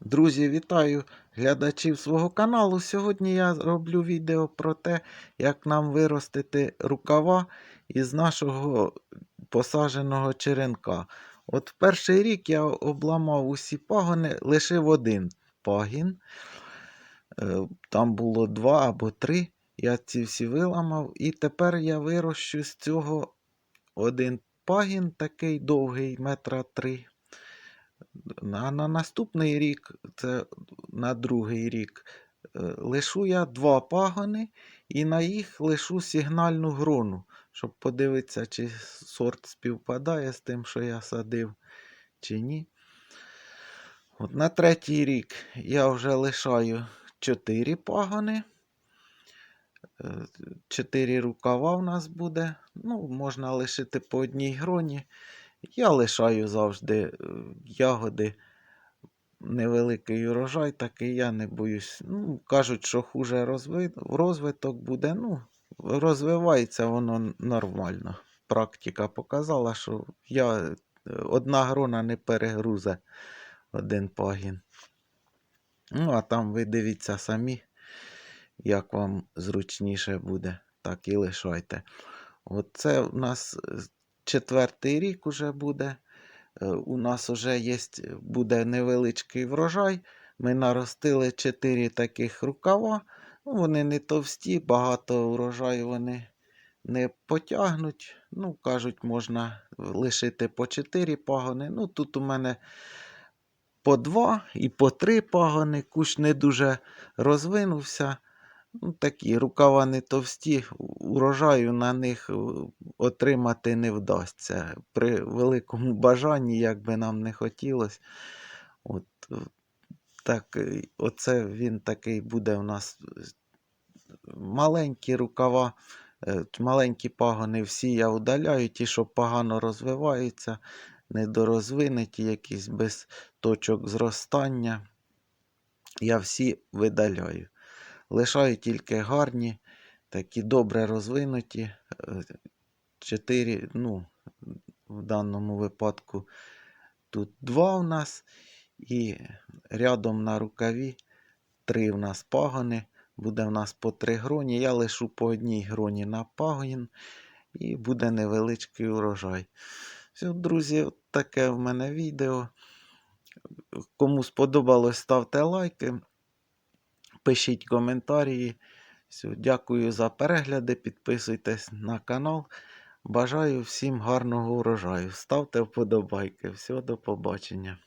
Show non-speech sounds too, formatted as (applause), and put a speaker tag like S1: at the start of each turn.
S1: Друзі, вітаю глядачів свого каналу. Сьогодні я роблю відео про те, як нам виростити рукава із нашого посадженого черенка. От перший рік я обламав усі пагони, лишив один пагін. Е, Там було два або три. Я ці всі виламав. І тепер я вирощу з цього один пагін, такий довгий, метра три. На, на наступний рік, це на другий рік, е, лишу я два пагони і на їх лишу сигнальну грону, щоб подивитися, чи сорт співпадає з тим, що я садив, чи ні. От на третій рік я вже лишаю чотири пагони. Е, Чотири рукава в нас буде. Ну, можна лишити по одній гроні. Я лишаю завжди е, ягоди. Невеликий урожай, такий я не боюсь. Ну, кажуть, що хуже розви... розвиток буде. Ну, розвивається воно нормально. Практика показала, що я... е, одна грона не перегрузе один пагін. Ну, а там ви дивіться самі, як вам зручніше буде, так і лишайте. Оце у нас е, четвертий рік уже буде. Е, У нас вже є, буде невеличкий врожай. Ми наростили 4 таких рукава. Ну, вони не товсті, багато урожаю вони не потягнуть. Ну, кажуть, можна лишити по 4 пагони. Ну, тут у мене по 2 і по 3 пагони. Кущ не дуже розвинувся. Ну, такі рукава не товсті, урожаю на них е, отримати не вдасться. При великому (laughs) бажанні, як би нам не хотілося. От, е, так, е, оце він такий буде у нас маленькі рукава, маленькі пагони всі я удаляю, ті, що погано розвиваються, недорозвинуті, якісь без точок зростання. Я всі видаляю. Лишаю тільки гарні, такі добре розвинуті. е, Чотири, ну, в даному випадку тут два у нас, і рядом на рукаві три в нас пагони. Буде в нас по три гроні. Я лишу по одній гроні на пагін, і буде невеличкий урожай. Все, друзі, таке в мене відео. Кому сподобалось, ставте лайки. Пишіть коментарі. Все, дякую за перегляди. Підписуйтесь на канал. Бажаю всім гарного урожаю. Ставте вподобайки. Всього до побачення.